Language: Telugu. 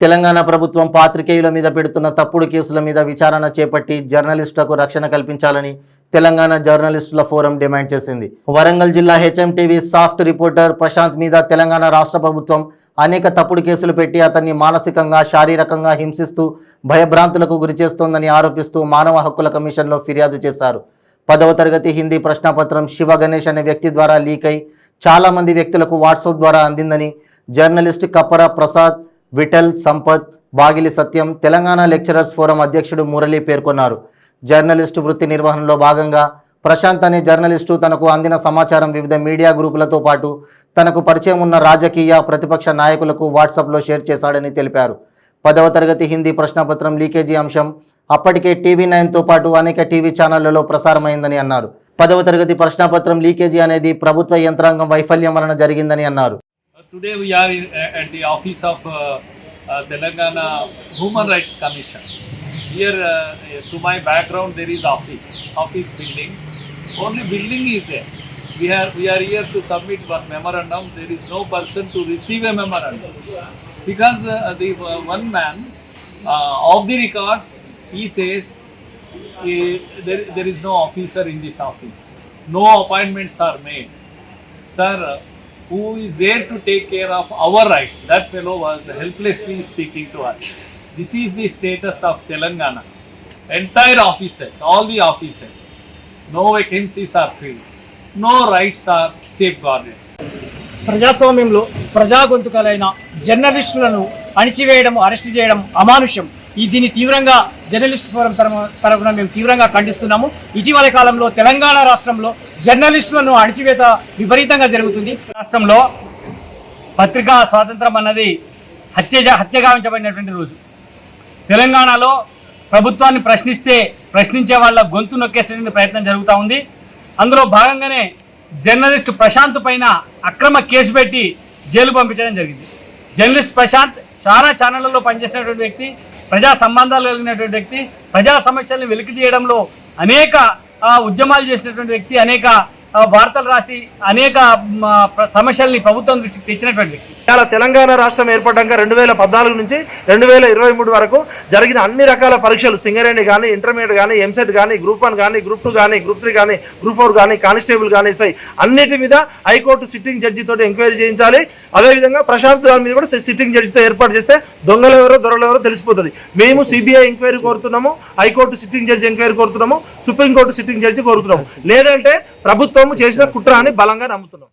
తెలంగాణ ప్రభుత్వం పాత్రికేయుల మీద పెడుతున్న తప్పుడు కేసుల మీద విచారణ చేపట్టి జర్నలిస్టులకు రక్షణ కల్పించాలని తెలంగాణ జర్నలిస్టుల ఫోరం డిమాండ్ చేసింది. వరంగల్ జిల్లా హెచ్ఎంటీవీ సాఫ్ట్ రిపోర్టర్ ప్రశాంత్ మీద తెలంగాణ రాష్ట్ర ప్రభుత్వం అనేక తప్పుడు కేసులు పెట్టి అతన్ని మానసికంగా శారీరకంగా హింసిస్తూ భయభ్రాంతులకు గురిచేస్తోందని ఆరోపిస్తూ మానవ హక్కుల కమిషన్లో ఫిర్యాదు చేశారు. పదవ తరగతి హిందీ ప్రశ్నపత్రం శివ గణేష్ అనే వ్యక్తి ద్వారా లీక్ అయి చాలామంది వ్యక్తులకు వాట్సాప్ ద్వారా అందిందని journalist Kappara Prasad Vithal Sampath Bagili Satyam Telangana lecturers forum అధ్యక్షుడు మురళి పేర్కొన్నారు. జర్నలిస్టు వృత్తి నిర్వహణలో భాగంగా ప్రశాంత్ అనే జర్నలిస్టు తనకు అందిన సమాచారం వివిధ మీడియా గ్రూపులతో పాటు తనకు పరిచయం ఉన్న రాజకీయ ప్రతిపక్ష నాయకులకు వాట్సాప్లో షేర్ చేశాడని తెలిపారు. పదవ తరగతి హిందీ ప్రశ్నపత్రం లీకేజీ అంశం అప్పటికే టీవీ నైన్తో పాటు అనేక టీవీ ఛానళ్ళలో ప్రసారమైందని అన్నారు. పదవ తరగతి ప్రశ్నపత్రం లీకేజీ అనేది ప్రభుత్వ యంత్రాంగం వైఫల్యం వలన జరిగిందని అన్నారు. Today we are in, uh, at the office of uh, uh, Telangana Human Rights Commission. Here uh, to my background there is office, office building. Only building is there. We are, we are here to submit one memorandum. There is no person to receive a memorandum. Because uh, the uh, one man uh, of the records, he says eh, there, there is no officer in this office. No appointments are made. Sir, who is there to take care of our rights? That fellow was helplessly speaking to us. This is the status of Telangana. Entire offices, all the offices, no vacancies are filled, no rights are safeguarded. ప్రజాస్వామ్యంలో ప్రజా గొంతుకలైన జర్నలిస్టులను అణిచివేయడం అరెస్ట్ చేయడం అమానుష్యం ఈ దీన్ని తీవ్రంగా జర్నలిస్ట్ ఫోరం తరఫున మేము తీవ్రంగా ఖండిస్తున్నాము ఇటీవల కాలంలో తెలంగాణ రాష్ట్రంలో జర్నలిస్టులను అణిచివేత విపరీతంగా జరుగుతుంది. రాష్ట్రంలో పత్రికా స్వాతంత్రం అన్నది హత్య హత్యగావించబడినటువంటి రోజు. తెలంగాణలో ప్రభుత్వాన్ని ప్రశ్నిస్తే ప్రశ్నించే వాళ్ళ గొంతు నొక్కేసేటువంటి ప్రయత్నం జరుగుతూ ఉంది. అందులో భాగంగానే జర్నలిస్ట్ ప్రశాంత్ పైన అక్రమ కేసు పెట్టి జైలు పంపించడం జరిగింది. జర్నలిస్ట్ ప్రశాంత్ చాలా ఛానళ్ళలో పనిచేసినటువంటి వ్యక్తి ప్రజా సంబంధాలు కలిగినటువంటి వ్యక్తి ప్రజా సమస్యలను వెలికి తీయడంలో అనేక ఉద్యమాలు చేసినటువంటి వ్యక్తి అనేక వార్తలు రాసి అనేక సమస్యల్ని ప్రభుత్వం దృష్టికి తెచ్చినటువంటి వ్యక్తి. ఇవాళ తెలంగాణ రాష్ట్రం ఏర్పడ్డాక రెండు వేల పద్నాలుగు నుంచి రెండు వేల ఇరవై మూడు వరకు జరిగిన అన్ని రకాల పరీక్షలు సింగరేణి కానీ ఇంటర్మీడియట్ కానీ ఎంసెట్ కానీ గ్రూప్ వన్ కానీ గ్రూప్ టూ కానీ గ్రూప్ త్రీ కానీ గ్రూప్ ఫోర్ కానీ కానిస్టేబుల్ కానీ సై అన్నిటి మీద హైకోర్టు సిట్టింగ్ జడ్జితో ఎంక్వైరీ చేయించాలి. అదేవిధంగా ప్రశాంత్ గారి మీద కూడా సిట్టింగ్ జడ్జితో ఏర్పాటు చేస్తే దొంగలు ఎవరో దొరలు ఎవరో తెలిసిపోతుంది. మేము సిబిఐ ఎంక్వైరీ కోరుతున్నాము high court sitting judge enquiry కోరుతున్నాము సుప్రీంకోర్టు సిట్టింగ్ జడ్జి కోరుతున్నాము. లేదంటే ప్రభుత్వం ప్రభుత్వం చేసిన కుట్ర అని బలంగా నమ్ముతున్నాం.